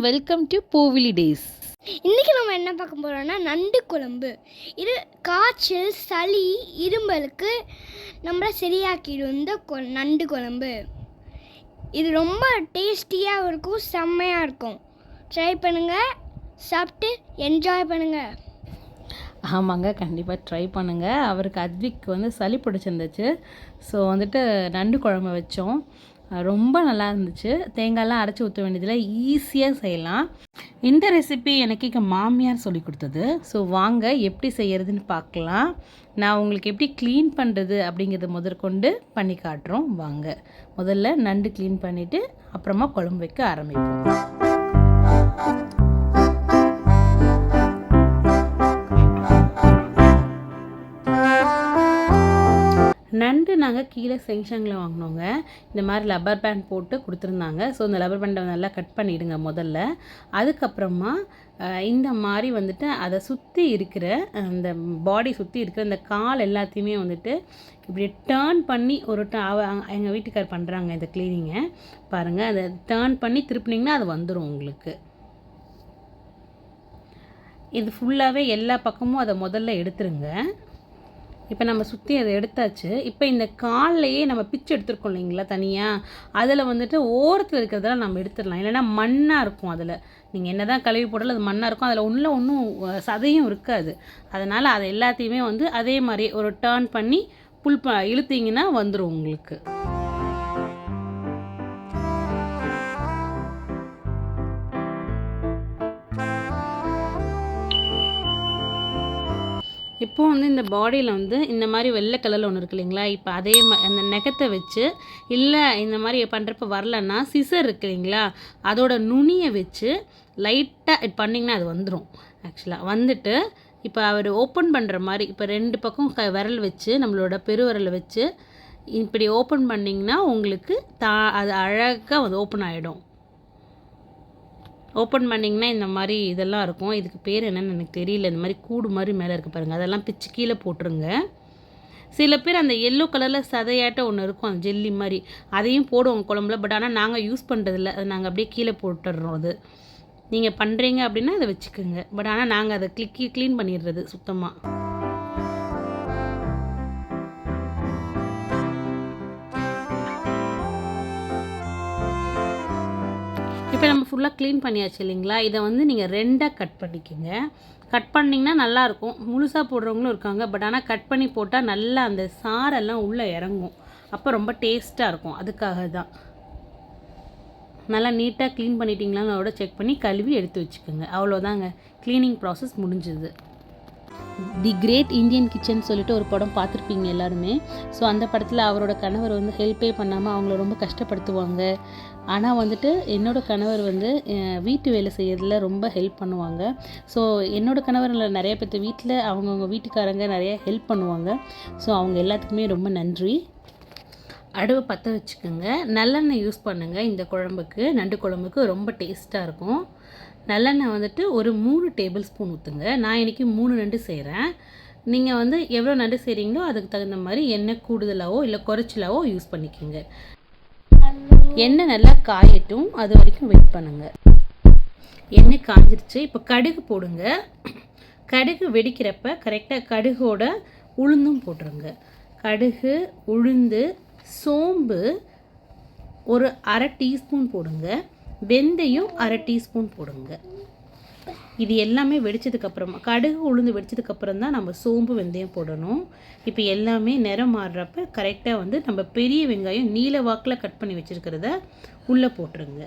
Welcome to பூவிலி days. இன்றைக்கி நம்ம என்ன பார்க்க போகிறோம்னா நண்டு குழம்பு. இது காய்ச்சல் சளி இரும்பலுக்கு நம்மளை சரியாக்கிடும் இந்த கொ- நண்டு குழம்பு. இது ரொம்ப டேஸ்டியாக இருக்கும் செம்மையாக இருக்கும். ட்ரை பண்ணுங்கள் சாப்பிட்டு என்ஜாய் பண்ணுங்கள் ஆமாங்க கண்டிப்பாக ட்ரை பண்ணுங்கள் அவருக்கு அத்விக் வந்து சளி பிடிச்சிருந்துச்சு. ஸோ வந்துட்டு நண்டு குழம்பு வச்சோம். ரொம்ப நல்லா இருந்துச்சு. தேங்காய்லாம் அரைச்சி ஊற்ற வேண்டியதில் ஈஸியாக செய்யலாம். இந்த ரெசிபி எனக்கு எங்கள் மாமியார் சொல்லி கொடுத்தது. ஸோ வாங்க எப்படி செய்கிறதுன்னு பார்க்கலாம். நான் உங்களுக்கு எப்படி க்ளீன் பண்ணுறது அப்படிங்கிறத முதற்கொண்டு பண்ணி காட்டுறோம். வாங்க முதல்ல நண்டு க்ளீன் பண்ணிவிட்டு அப்புறமா குழம்பு வைக்க ஆரம்பிப்போம். நண்டு நாங்கள் கீழே செங்ஷனில் வாங்கினோங்க. இந்த மாதிரி லப்பர் பேண்ட் போட்டு கொடுத்துருந்தாங்க. ஸோ இந்த லப்பர் பேண்டை நல்லா கட் பண்ணிவிடுங்க முதல்ல. அதுக்கப்புறமா இந்த மாதிரி வந்துட்டு அதை சுற்றி இருக்கிற அந்த பாடி சுற்றி இருக்கிற அந்த கால் எல்லாத்தையுமே வந்துட்டு இப்படி டேர்ன் பண்ணி ஒரு ட எங்கள் வீட்டுக்கார் பண்ணுறாங்க இந்த க்ளீனிங்கை பாருங்கள் அதை டேர்ன் பண்ணி திருப்பினீங்கன்னா அது வந்துடும் உங்களுக்கு. இது ஃபுல்லாகவே எல்லா பக்கமும் அதை முதல்ல எடுத்துருங்க. இப்போ நம்ம சுற்றி அதை எடுத்தாச்சு. இப்போ இந்த கால்லையே நம்ம பிச்சு எடுத்துருக்கோம் இல்லைங்களா தனியாக அதில் வந்துட்டு ஓரத்தில் இருக்கிறதெல்லாம் நம்ம எடுத்துடலாம். இல்லைன்னா மண்ணாக இருக்கும் அதில். நீங்கள் என்ன தான் கழுவி போட்டாலும் அது மண்ணாக இருக்கும். அதில் உள்ள ஒன்றும் சதையும் இருக்காது. அதனால் அதை எல்லாத்தையுமே வந்து அதே மாதிரி ஒரு டேர்ன் பண்ணி புல் ப இழுத்தீங்கன்னா வந்துடும் உங்களுக்கு. இப்போ வந்து இந்த பாடியில் வந்து இந்த மாதிரி வெள்ளை கலரில் ஒன்று இருக்கு இல்லைங்களா? இப்போ அதே மா அந்த நெகத்தை வச்சு இல்லை இந்த மாதிரி பண்ணுறப்ப வரலன்னா சிசர் இருக்கு இல்லைங்களா? அதோட நுனியை வச்சு லைட்டாக இது பண்ணிங்கன்னா அது வந்துடும் ஆக்சுவலாக வந்துட்டு இப்போ அவர் ஓப்பன் பண்ணுற மாதிரி இப்போ ரெண்டு பக்கம் க விரல் வச்சு நம்மளோட பெருவிரலை வச்சு இப்படி ஓப்பன் பண்ணிங்கன்னா உங்களுக்கு தா அது அழகாக வந்து ஓப்பன் ஆகிடும் ஓப்பன் பண்ணிங்கன்னா இந்த மாதிரி இதெல்லாம் இருக்கும். இதுக்கு பேர் என்னென்னு எனக்கு தெரியல. இந்த மாதிரி கூடு மாதிரி மேலே இருக்குது பாருங்கள் அதெல்லாம் பிச்சு கீழே போட்டுருங்க. சில பேர் அந்த எல்லோ கலரில் சதையாட்ட ஒன்று இருக்கும். அந்த ஜெல்லி மாதிரி. அதையும் போடுவோம் குழம்புல. பட் ஆனால் நாங்கள் யூஸ் பண்ணுறதில்ல அது நாங்கள் அப்படியே கீழே போட்டுடுறோம் அது. நீங்கள் பண்ணுறீங்க அப்படின்னா அதை வச்சுக்கோங்க. பட் ஆனால் நாங்கள் அதை கிளிக்கி க்ளீன் பண்ணிடுறது சுத்தமாக இப்போ நம்ம ஃபுல்லாக க்ளீன் பண்ணியாச்சு இல்லைங்களா? இதை வந்து நீங்கள் ரெண்டாக கட் பண்ணிக்கோங்க. கட் பண்ணிங்கன்னா நல்லாயிருக்கும். முழுசாக போடுறவங்களும் இருக்காங்க. பட் ஆனால் கட் பண்ணி போட்டால் நல்லா அந்த சாரெல்லாம் உள்ளே இறங்கும். அப்போ ரொம்ப டேஸ்ட்டாக இருக்கும். அதுக்காக தான். நல்லா நீட்டாக க்ளீன் பண்ணிட்டீங்களான்னு செக் பண்ணி கழுவி எடுத்து வச்சுக்கோங்க. அவ்வளோதாங்க க்ளீனிங் ப்ராசஸ் முடிஞ்சுது. தி கிரேட் இந்தியன் கிச்சன் சொல்லிட்டு ஒரு படம் பார்த்துருப்பீங்க எல்லாருமே. ஸோ அந்த படத்தில் அவரோட கணவர் வந்து ஹெல்ப்பே பண்ணாமல் அவங்கள ரொம்ப கஷ்டப்படுத்துவாங்க. ஆனால் வந்துட்டு என்னோடய கணவர் வந்து வீட்டு வேலை செய்யறதுல ரொம்ப ஹெல்ப் பண்ணுவாங்க. ஸோ என்னோட கணவர் நிறைய பேர்த்து வீட்டில் அவங்கவுங்க வீட்டுக்காரங்க நிறைய ஹெல்ப் பண்ணுவாங்க. ஸோ அவங்க எல்லாத்துக்குமே ரொம்ப நன்றி. அடுவை பற்ற வச்சுக்கோங்க. நல்லெண்ணெய் யூஸ் பண்ணுங்கள் இந்த குழம்புக்கு. நண்டு குழம்புக்கு ரொம்ப டேஸ்ட்டாக இருக்கும். நல்லெண்ணெய் வந்துட்டு ஒரு மூணு டேபிள் ஸ்பூன் ஊற்றுங்க நான் இன்றைக்கி மூணு நண்டு செய்கிறேன் நீங்கள் வந்து எவ்வளோ நண்டு செய்கிறீங்களோ அதுக்கு தகுந்த மாதிரி எண்ணெய் கூடுதலாகவோ இல்லை குறைச்சலாவோ யூஸ் பண்ணிக்கோங்க. எண்ணெய் நல்லா காயட்டும். அது வரைக்கும் வெயிட் பண்ணுங்கள் எண்ணெய் காஞ்சிருச்சு. இப்போ கடுகு போடுங்க. கடுகு வெடிக்கிறப்ப கரெக்டாக கடுகோட உளுந்தும் போட்டுருங்க. கடுகு உளுந்து சோம்பு ஒரு அரை டீஸ்பூன் போடுங்க. வெந்தயம் அரை டீஸ்பூன் போடுங்க. இது எல்லாமே வெடிச்சதுக்கப்புறமா கடுகு உளுந்து வெடித்ததுக்கப்புறம் தான் நம்ம சோம்பு வெந்தயம் போடணும். இப்போ எல்லாமே நிறம் மாறுறப்ப கரெக்டாக வந்து நம்ம பெரிய வெங்காயம் நீல வாக்கில் கட் பண்ணி வச்சுருக்கிறத உள்ளே போட்டுருங்க.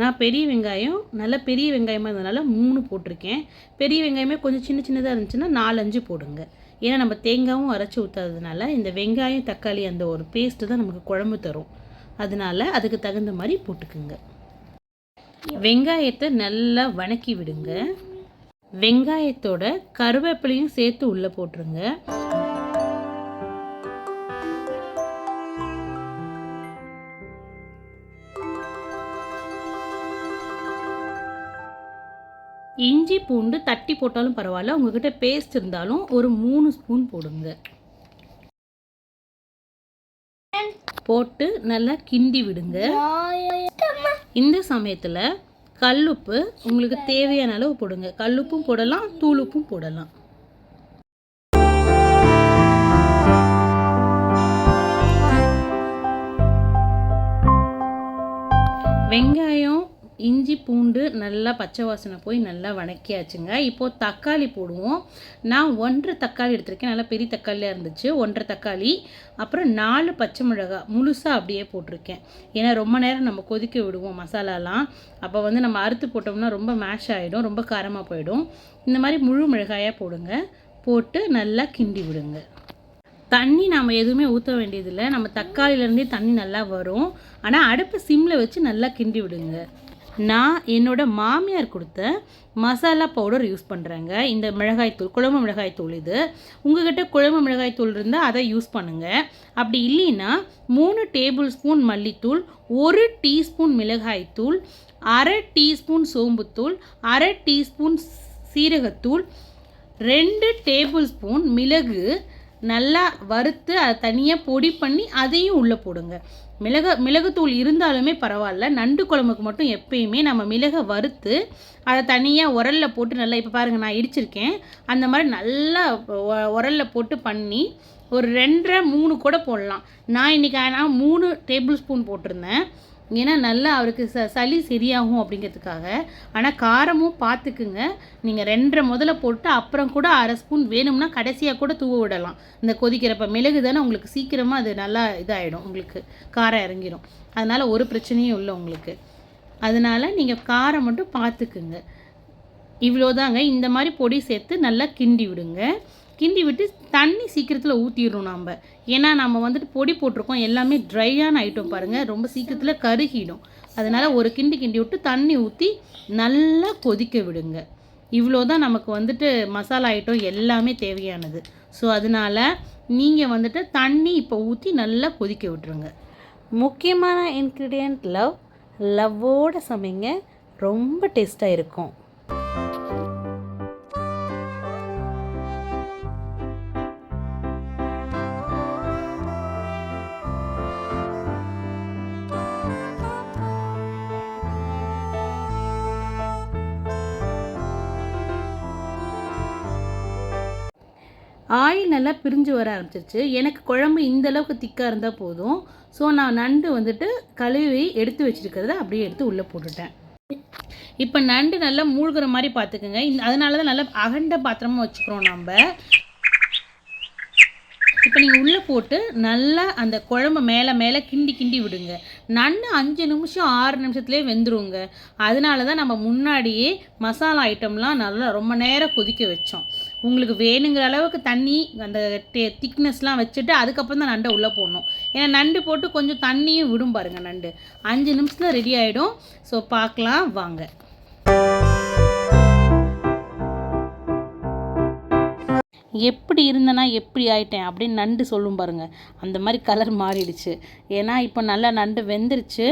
நான் பெரிய வெங்காயம் நல்ல பெரிய வெங்காயமாக இருந்ததுனால மூணு போட்டிருக்கேன். பெரிய வெங்காயமே கொஞ்சம் சின்ன சின்னதாக இருந்துச்சுன்னா நாலஞ்சு போடுங்க. ஏன்னா நம்ம தேங்காயும் அரைச்சி ஊற்றாததுனால இந்த வெங்காயம் தக்காளி அந்த ஒரு பேஸ்ட்டு தான் நமக்கு குழம்பு தரும். அதனால அதுக்கு தகுந்த மாதிரி போட்டுக்குங்க. வெங்காயத்தை நல்லா வணக்கி விடுங்க. வெங்காயத்தோட கருவேப்பிலையும் சேர்த்து உள்ளே போட்டுருங்க. இஞ்சி பூண்டு தட்டி போட்டாலும் பரவாயில்ல. உங்ககிட்ட பேஸ்ட் இருந்தாலும் ஒரு மூணு ஸ்பூன் போடுங்க. போட்டு நல்லா கிண்டி விடுங்க. இந்த சமயத்தில் கல்லுப்பு உங்களுக்கு தேவையான அளவு போடுங்க. கல்லுப்பும் போடலாம் தூளுப்பும் போடலாம். வெங்காயம் இஞ்சி பூண்டு நல்லா பச்சை வாசனை போய் நல்லா வணக்கியாச்சுங்க. இப்போது தக்காளி போடுவோம். நான் ஒன்றரை தக்காளி எடுத்திருக்கேன். நல்லா பெரிய தக்காளியாக இருந்துச்சு. ஒன்றரை தக்காளி அப்புறம் நாலு பச்சை மிளகாய் முழுசாக அப்படியே போட்டிருக்கேன். ஏன்னா ரொம்ப நேரம் நம்ம கொதிக்க விடுவோம் மசாலாலாம். அப்போ வந்து நம்ம அறுத்து போட்டோம்னா ரொம்ப மேஷ் ஆகிடும் ரொம்ப காரமாக போயிடும். இந்த மாதிரி முழு மிளகாயாக போடுங்க. போட்டு நல்லா கிண்டி விடுங்க. தண்ணி நாம் எதுவுமே ஊற்ற வேண்டியதில்லை. நம்ம தக்காளியிலேருந்தே தண்ணி நல்லா வரும். ஆனால் அடுப்பு சிம்மில் வச்சு நல்லா கிண்டி விடுங்க. நான் என்னோட மாமியார் கொடுத்த மசாலா பவுடர் யூஸ் பண்ணுறேங்க இந்த மிளகாய்த்தூள் குழம்பு மிளகாய்த்தூள் இது. உங்ககிட்ட குழம்பு மிளகாய்த்தூள் இருந்தால் அதை யூஸ் பண்ணுங்கள் அப்படி இல்லைன்னா மூணு டேபிள் ஸ்பூன் மல்லித்தூள் ஒரு டீஸ்பூன் மிளகாய்த்தூள் அரை டீஸ்பூன் சோம்புத்தூள் அரை டீஸ்பூன் சீரகத்தூள் ரெண்டு டேபிள் ஸ்பூன் மிளகு நல்லா வறுத்து அதை தனியாக பொடி பண்ணி அதையும் உள்ளே போடுங்க. மிளகு மிளகுத்தூள் இருந்தாலுமே பரவாயில்ல. நண்டு குழம்புக்கு மட்டும் எப்பயுமே நம்ம மிளகை வறுத்து அதை தனியாக உரலில் போட்டு நல்லா இப்போ பாருங்கள் நான் இடிச்சிருக்கேன். அந்த மாதிரி நல்லா உரலில் உரல்ல போட்டு பண்ணி ஒரு ரெண்டரை மூணு கூட போடலாம். நான் இன்றைக்கி ஆனால் மூணு டேபிள் ஸ்பூன் போட்டிருந்தேன். ஏன்னா நல்லா அவருக்கு ச சளி சரியாகும் அப்படிங்கிறதுக்காக. ஆனால் காரமும் பார்த்துக்குங்க நீங்கள் ரெண்டரை முதல்ல போட்டு அப்புறம் கூட அரை ஸ்பூன் வேணும்னா கடைசியாக கூட தூவ விடலாம். இந்த கொதிக்கிறப்ப மிளகு தானே உங்களுக்கு சீக்கிரமாக அது நல்லா இதாகிடும் உங்களுக்கு காரம் இறங்கிடும் அதனால் ஒரு பிரச்சனையும் இல்லை உங்களுக்கு. அதனால் நீங்கள் காரம் மட்டும் பார்த்துக்குங்க இவ்வளோதாங்க இந்த மாதிரி பொடி சேர்த்து நல்லா கிண்டி விடுங்க. கிண்டி விட்டு தண்ணி சீக்கிரத்தில் ஊற்றிடணும் நம்ம ஏன்னா நம்ம வந்துட்டு பொடி போட்டிருக்கோம். எல்லாமே ட்ரையான ஐட்டம் பாருங்கள் ரொம்ப சீக்கிரத்தில் கருகிடும். அதனால் ஒரு கிண்டி கிண்டி விட்டு தண்ணி ஊற்றி நல்லா கொதிக்க விடுங்க. இவ்வளோ தான் நமக்கு வந்துட்டு மசாலா ஐட்டம் எல்லாமே தேவையானது. ஸோ அதனால் நீங்கள் வந்துட்டு தண்ணி இப்போ ஊற்றி நல்லா கொதிக்க விட்டுருங்க. முக்கியமான இன்க்ரீடியண்ட் லவ். லவ்வோட சமைங்க. ரொம்ப டேஸ்ட்டாக இருக்கும். ஆயில் நல்லா பிரிஞ்சு வர ஆரம்பிச்சிருச்சு. எனக்கு குழம்பு இந்த அளவுக்கு திக்காக இருந்தால் போதும். ஸோ நான் நண்டு வந்துட்டு கழுவி எடுத்து வச்சிருக்கிறத அப்படியே எடுத்து உள்ளே போட்டுட்டேன். இப்போ நண்டு நல்லா மூழ்கிற மாதிரி பார்த்துக்குங்க. இந்த அதனால தான் நல்லா அகண்ட பாத்திரமாக வச்சுக்கிறோம் நம்ம இப்போ நீங்கள் உள்ளே போட்டு நல்லா அந்த குழம்பு மேலே மேலே கிண்டி கிண்டி விடுங்க. நண்டு அஞ்சு நிமிஷம் ஆறு நிமிஷத்துலேயே வெந்துருங்க. அதனால தான் நம்ம முன்னாடியே மசாலா ஐட்டம்லாம் நல்லா ரொம்ப நேரம் கொதிக்க வச்சோம். உங்களுக்கு வேணுங்கிற அளவுக்கு தண்ணி அந்த டே திக்னஸ்லாம் வச்சுட்டு அதுக்கப்புறம் தான் நண்டை உள்ளே போடணும். ஏன்னா நண்டு போட்டு கொஞ்சம் தண்ணியும் விடும் பாருங்கள் நண்டு. அஞ்சு நிமிஷத்தில் ரெடி ஆகிடும் ஸோ பார்க்கலாம் வாங்க. எப்படி இருந்தேனா எப்படி ஆயிட்டேன் அப்படின்னு நண்டு சொல்லும் பாருங்கள் அந்த மாதிரி கலர் மாறிடுச்சு. ஏன்னா இப்போ நல்லா நண்டு வெந்துருச்சு.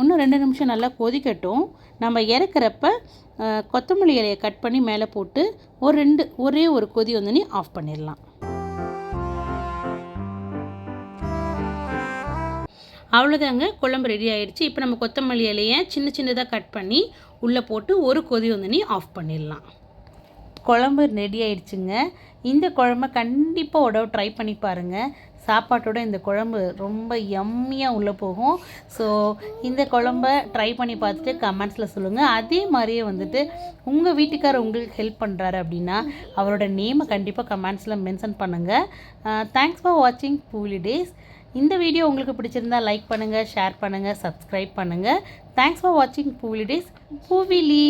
இன்னும் ரெண்டு நிமிஷம் நல்லா கொதிக்கட்டும். நம்ம இறக்குறப்ப கொத்தமல்லி இலையை கட் பண்ணி மேலே போட்டு ஒரு ரெண்டு ஒரே ஒரு கொதி வந்தோடனே ஆஃப் பண்ணிடலாம். அவ்வளோதாங்க. குழம்பு ரெடி ஆகிடுச்சு இப்போ நம்ம கொத்தமல்லி இலையை சின்ன சின்னதாக கட் பண்ணி உள்ளே போட்டு ஒரு கொதி வந்தோடனே ஆஃப் பண்ணிடலாம். குழம்பு ரெடி ஆயிடுச்சுங்க. இந்த குழம்ப கண்டிப்பாக உடவு ட்ரை பண்ணி பாருங்கள் சாப்பாட்டோட இந்த குழம்பு ரொம்ப எம்மியாக உள்ளே போகும். ஸோ இந்த குழம்ப ட்ரை பண்ணி பார்த்துட்டு கமெண்ட்ஸில் சொல்லுங்கள் அதே மாதிரியே வந்துட்டு உங்கள் வீட்டுக்காரர் உங்களுக்கு ஹெல்ப் பண்ணுறாரு அப்படின்னா அவரோட நேமை கண்டிப்பாக கமெண்ட்ஸில் மென்ஷன் பண்ணுங்கள் தேங்க்ஸ் ஃபார் வாட்சிங் பூலி டேஸ் இந்த வீடியோ உங்களுக்கு பிடிச்சிருந்தா லைக் பண்ணுங்கள் ஷேர் பண்ணுங்கள் சப்ஸ்கிரைப் பண்ணுங்கள் தேங்க்ஸ் ஃபார் வாட்சிங் பூலி டேஸ் பூவிலி